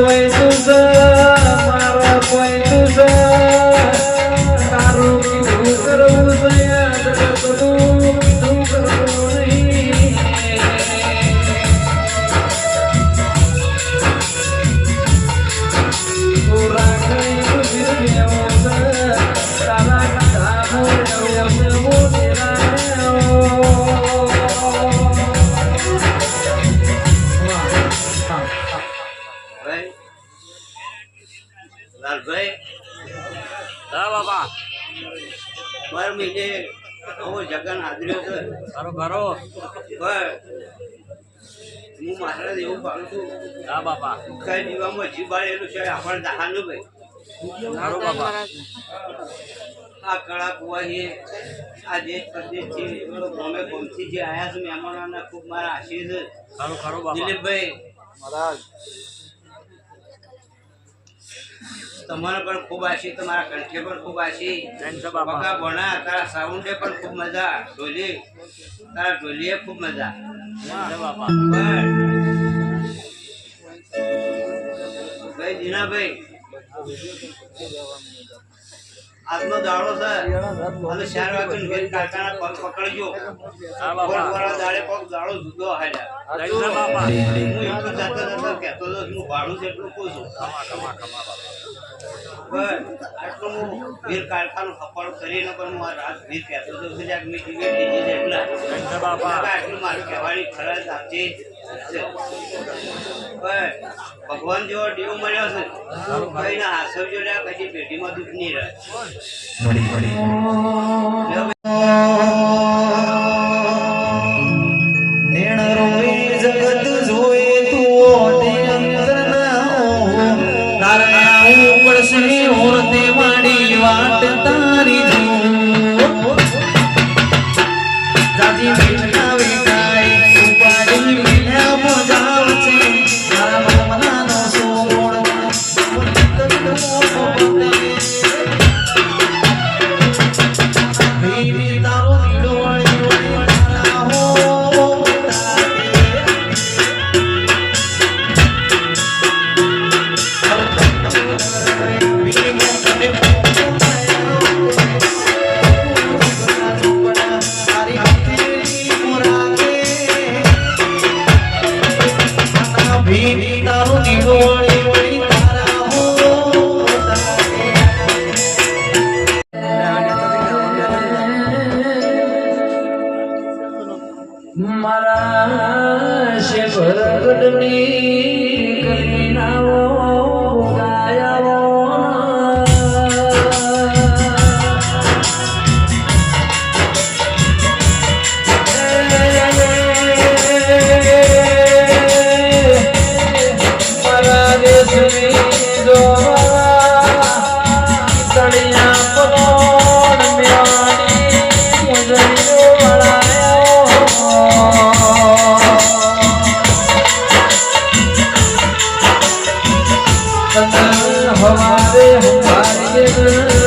soy, soy. હા બાબા બર મહિને આવો જગન હાજર્યો છે. ખરો ખરો બર હું મહારાજ એવું પાડું છું. હા બાપા. કઈ દીવામાં જીવ બાળેલું છે આપણે દહાનું ભાઈ. બાપા. આ કળા કુવાહી આ દેશ પરદેશથી ગમે ગમથી જે આવ્યા છે મહેમાનોને ખૂબ મારા આશીષ છે ખરો બાપા. દિલીપભાઈ. તમારે પણ ખૂબ આશી તમારા કંઠે પણ ખૂબ આશી. બકા ભણા તારા સાઉન્ડે પણ ખૂબ મજા. ઢોલી તારા ઢોલીએ ખૂબ મજા. ભાઈ જીનાભાઈ. આજનો દાડો છે. અને ચાર વાગે ઘેર કાકાના પગ પકડજો. દાડે પગ દાડો જુદો હાલ્યા. હું એટલું જાતા જાતા કહેતો હતો હું ભાડું જેટલું કહું છું ખમા ખમા બાપા. બસ. આટલું હું વીર કારખાનું સફળ કરીને પણ હું આ રાત વીર કહેતો હતો કે મેં જેટલા. થેન્ક આટલું મારું કહેવાની ફરજ આપતી બસ. ભગવાન જેવો દેવ મળ્યો છે. ભાઈ ના હાસવ જોડ્યા કદી પેઢીમાં દુઃખ નહીં રહે. તારું દીવાળી વળી તારા હો મારા શેફર ગઢની કરી નાવો. Fatima